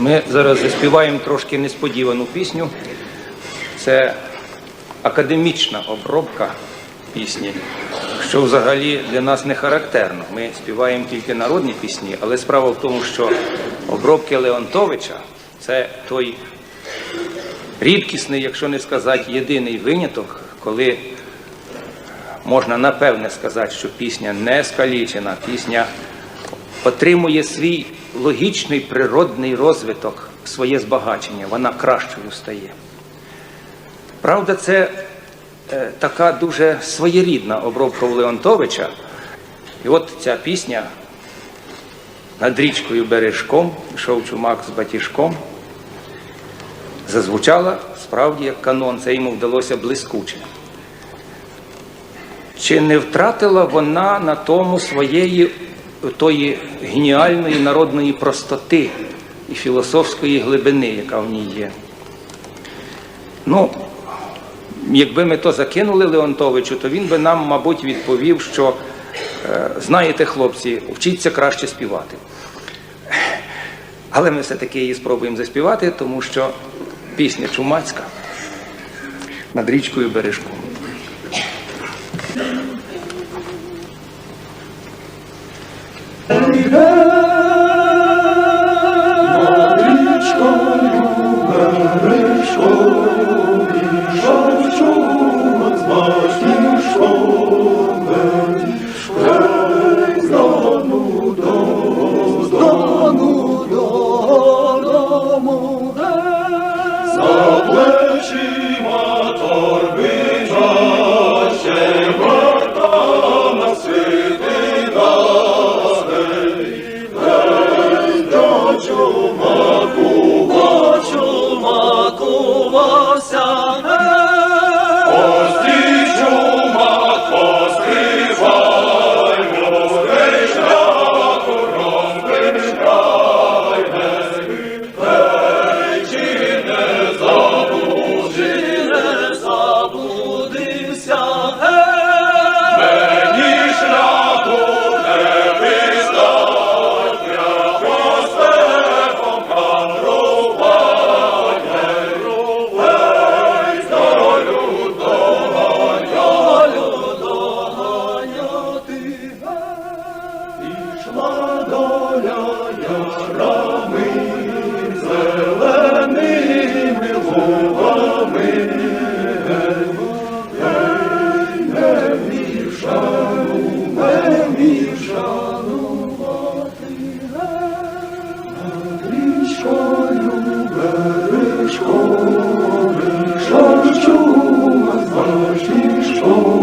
Ми зараз заспіваємо трошки несподівану пісню. Це академічна обробка пісні, що взагалі для нас не характерно. Ми співаємо тільки народні пісні, але справа в тому, що обробки Леонтовича це той рідкісний, якщо не сказати, єдиний виняток, коли можна напевне сказати, що пісня не скалічена, пісня отримує свій логічний природний розвиток, своє збагачення, вона кращою стає. Правда, це е, така дуже своєрідна обробка у Леонтовича. І от ця пісня над річкою бережком, йшов чумак з батіжком, зазвучала справді як канон, це йому вдалося блискуче. Чи не втратила вона на тому своєї тої геніальної народної простоти і філософської глибини, яка в ній є? Ну, якби ми то закинули Леонтовичу, то він би нам, мабуть, відповів, що е, знаєте, хлопці, вчіться краще співати. Але ми все-таки її спробуємо заспівати, тому що пісня чумацька над річкою бережком. За Тишко